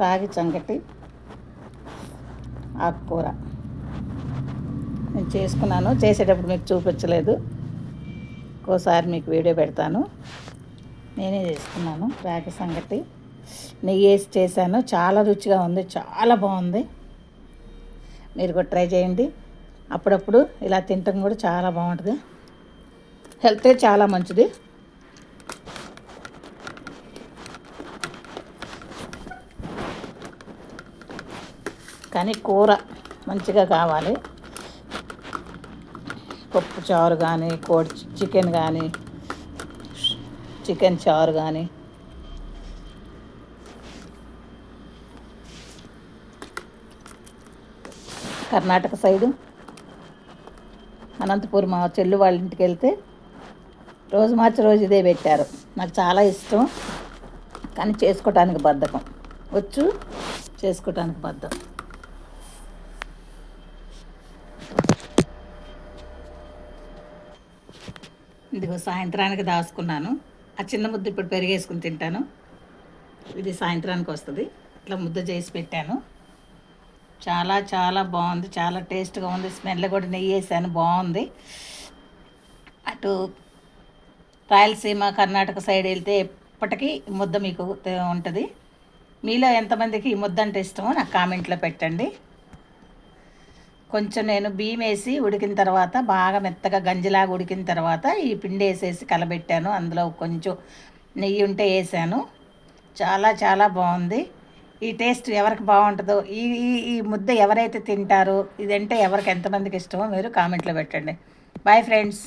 రాగి సంగటి ఆకుకూర. నేను చేసుకున్నాను. చేసేటప్పుడు మీకు చూపించలేదు. ఇంకోసారి మీకు వీడియో పెడతాను. నేనే చేసుకున్నాను రాగి సంగటి. నెయ్యి వేసి చేశాను. చాలా రుచిగా ఉంది. చాలా బాగుంది. మీరు కూడా ట్రై చేయండి. అప్పుడప్పుడు ఇలా తినటం కూడా చాలా బాగుంటుంది. హెల్తే చాలా మంచిది. కానీ కూర మంచిగా కావాలి. పప్పు చారు కానీ కోడి చికెన్ కానీ చికెన్ చారు కానీ. కర్ణాటక సైడు అనంతపురం మా చెల్లు వాళ్ళ ఇంటికి వెళ్తే రోజు మార్చి రోజు ఇదే పెట్టారు. నాకు చాలా ఇష్టం. కానీ చేసుకోవటానికి బద్ధకం. వచ్చు చేసుకోవటానికి బద్ధకం ఇదిగో సాయంత్రానికి దాచుకున్నాను. ఆ చిన్న ముద్ద ఇప్పుడు పెరిగేసుకుని తింటాను. ఇది సాయంత్రానికి వస్తుంది. ఇట్లా ముద్ద చేసి పెట్టాను. చాలా చాలా బాగుంది. చాలా టేస్ట్గా ఉంది. స్మెల్ కూడా నెయ్యి వేసాను బాగుంది. అటు రాయలసీమ కర్ణాటక సైడ్ వెళ్తే ఎప్పటికీ ముద్ద మీకు ఉంటుంది. మీలో ఎంతమందికి ఈ ముద్ద అంటే ఇష్టమో నాకు కామెంట్లో పెట్టండి. కొంచెం నేను బియ్యం వేసి ఉడికిన తర్వాత బాగా మెత్తగా గంజిలాగా ఉడికిన తర్వాత ఈ పిండి వేసేసి కలబెట్టాను. అందులో కొంచెం నెయ్యి ఉంటే వేసాను. చాలా చాలా బాగుంది. ఈ టేస్ట్ ఎవరికి బాగుంటుందో ఈ ఈ ఈ ముద్ద ఎవరైతే తింటారో ఇదంటే ఎవరికి ఎంతమందికి ఇష్టమో మీరు కామెంట్లో పెట్టండి. Bye friends